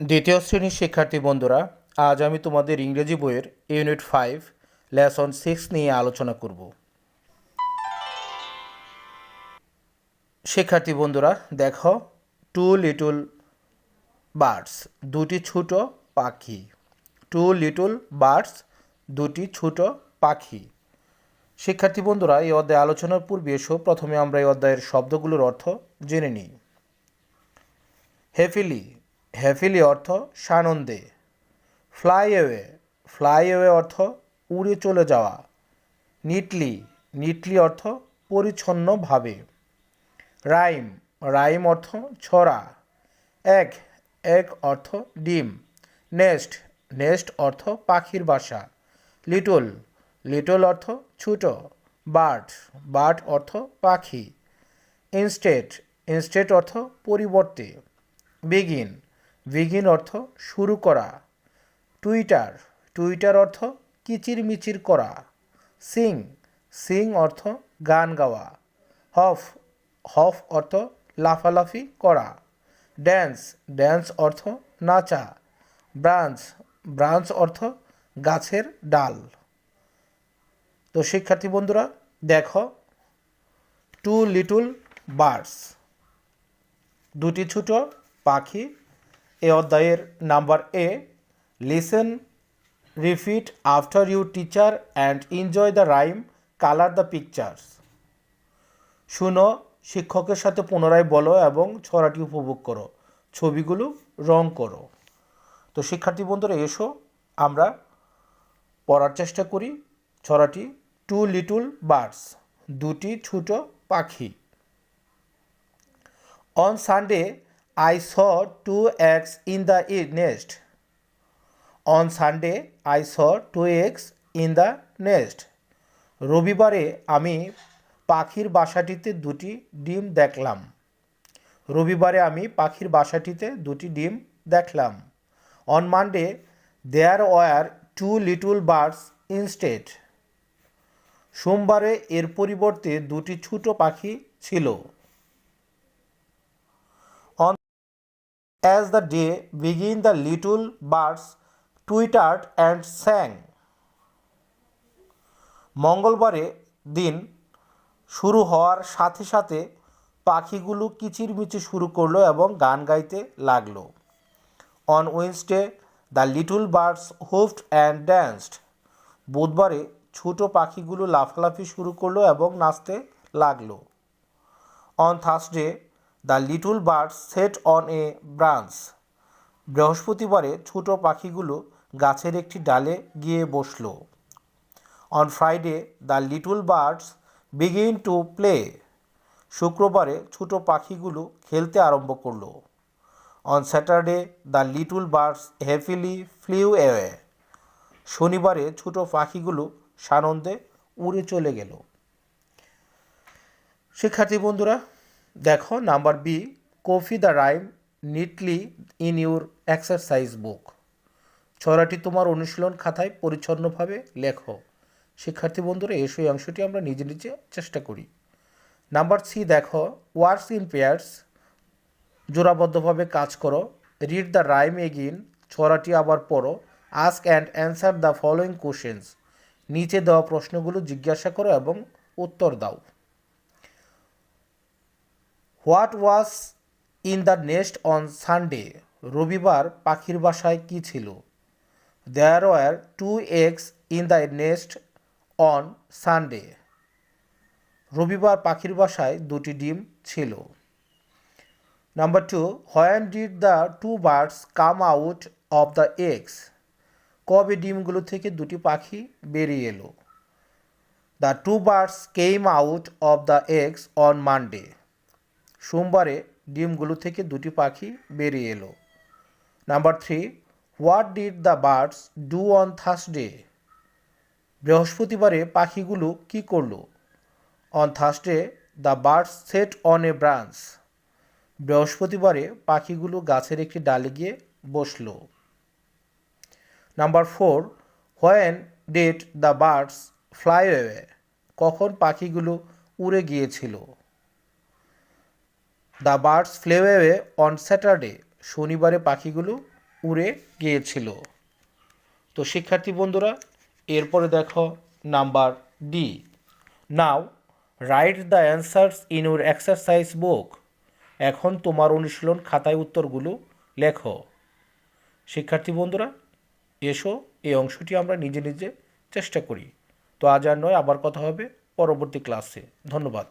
দ্বিতীয় শ্রেণির শিক্ষার্থী বন্ধুরা, আজ আমি তোমাদের ইংরেজি বইয়ের ইউনিট ফাইভ লেসন সিক্স নিয়ে আলোচনা করব। শিক্ষার্থী বন্ধুরা, দেখো টু লিটল বার্ডস দুটি ছোট পাখি। টু লিটল বার্ডস দুটি ছোট পাখি। শিক্ষার্থী বন্ধুরা, এই অধ্যায় আলোচনার পূর্বে এসো প্রথমে আমরা এই অধ্যায়ের শব্দগুলোর অর্থ জেনে নিই। হ্যাপিলি হ্যাপিলি অর্থ সানন্দে। ফ্লাইওয়ে ফ্লাইওয়ে অর্থ উড়ে চলে যাওয়া। নিটলি নিটলি অর্থ পরিচ্ছন্নভাবে। রাইম রাইম অর্থ ছড়া। এক এক অর্থ ডিম। নেস্ট নেস্ট অর্থ পাখির বাসা। লিটল লিটল অর্থ ছোট। বার্ড বার্ড অর্থ পাখি। ইনস্টেট ইনস্টেট অর্থ পরিবর্তে। বিগিন বিগিন অর্থ শুরু করা। টুইটার টুইটার অর্থ কিচিরমিচির করা। সিং সিং অর্থ গান গাওয়া। হফ হফ অর্থ লাফালাফি করা। ড্যান্স ড্যান্স অর্থ নাচা। ব্রাঞ্চ ব্রাঞ্চ অর্থ গাছের ডাল। তো শিক্ষার্থী বন্ধুরা, দেখো, টু লিটল বার্ডস। দুটি ছোট পাখি এ অধ্যায়ের number A listen repeat after you teacher and enjoy the rhyme colour the pictures শুনো শিক্ষকের সাথে পুনরায় বলো এবং ছড়াটি উপভোগ করো ছবিগুলো রং করো। তো শিক্ষার্থী বন্ধুরা এসো আমরা পড়ার চেষ্টা করি ছড়াটি টু লিটল বার্ডস দুটি ছোট পাখি। On Sunday, I saw two eggs in the nest. On Sunday, I saw two eggs in the nest. রবিবারে আমি পাখির বাসাটিতে দুটি ডিম দেখলাম রবিবারে আমি পাখির বাসাটিতে দুটি ডিম দেখলাম on Monday there were two little birds instead সোমবারে এর পরিবর্তে দুটি ছোট পাখি ছিল As the day began, the little birds twittered and sang. মঙ্গলবারে দিন শুরু হওয়ার সাথে সাথে পাখিগুলো কিচিরমিচির শুরু করল এবং গান গাইতে লাগল। On Wednesday the little birds hopped and danced বুধবারে ছোট পাখিগুলো লাফালাফি শুরু করল এবং নাচতে লাগল। On Thursday the little birds sat on a branch. বৃহস্পতিবারে ছোট পাখিগুলো গাছের একটি ডালে গিয়ে বসল। On Friday the little birds begin to play শুক্রবারে ছোট পাখিগুলো খেলতে আরম্ভ করল। On Saturday the little birds happily flew away শনিবারে ছোট পাখিগুলো সানন্দে উড়ে চলে গেল। শিক্ষার্থী বন্ধুরা দেখো number B copy the rhyme neatly in your exercise book ছড়াটি তোমার অনুশীলন খাতায় পরিচ্ছন্নভাবে লেখো। শিক্ষার্থী বন্ধুরা এসো এই অংশটি আমরা নিজে নিজে চেষ্টা করি। নাম্বার সি দেখো ওয়ার্কস ইন পেয়ার্স জোড়াবদ্ধভাবে কাজ করো। রিড দ্য রাইম এগিন ছড়াটি আবার পড়ো। Ask and answer the following questions নিচে দেওয়া প্রশ্নগুলো জিজ্ঞাসা করো এবং উত্তর দাও। What was in the nest on Sunday? রবিবার পাখির বাসায় কী ছিল? There were two eggs in the nest on Sunday. রবিবার পাখির বাসায় দুটি ডিম ছিল। Number two, when did the two birds come out of the eggs? কবে ডিমগুলো থেকে দুটি পাখি বেরিয়ে এলো? The two birds came out of the eggs on Monday. সোমবারে ডিমগুলো থেকে দুটি পাখি বেরিয়ে এলো। Number three, what did the birds do on Thursday? বৃহস্পতিবারে পাখিগুলো কি করল? On Thursday, the birds sat on a branch. বৃহস্পতিবারে পাখিগুলো গাছের একটি ডালে গিয়ে বসল। Number four, when did the birds fly কখন পাখিগুলো উড়ে গিয়েছিল? The birds flew away on Saturday, শনিবারে পাখিগুলো উড়ে গিয়েছিল। তো শিক্ষার্থী বন্ধুরা, এরপরে দেখো number D now write the answers in your exercise book এখন তোমার অনুশীলন খাতায় উত্তরগুলো লেখো। শিক্ষার্থী বন্ধুরা, এসো, এই অংশটি আমরা নিজে নিজে চেষ্টা করি। তো আজ আর নয়, আবার কথা হবে পরবর্তী ক্লাসে। ধন্যবাদ।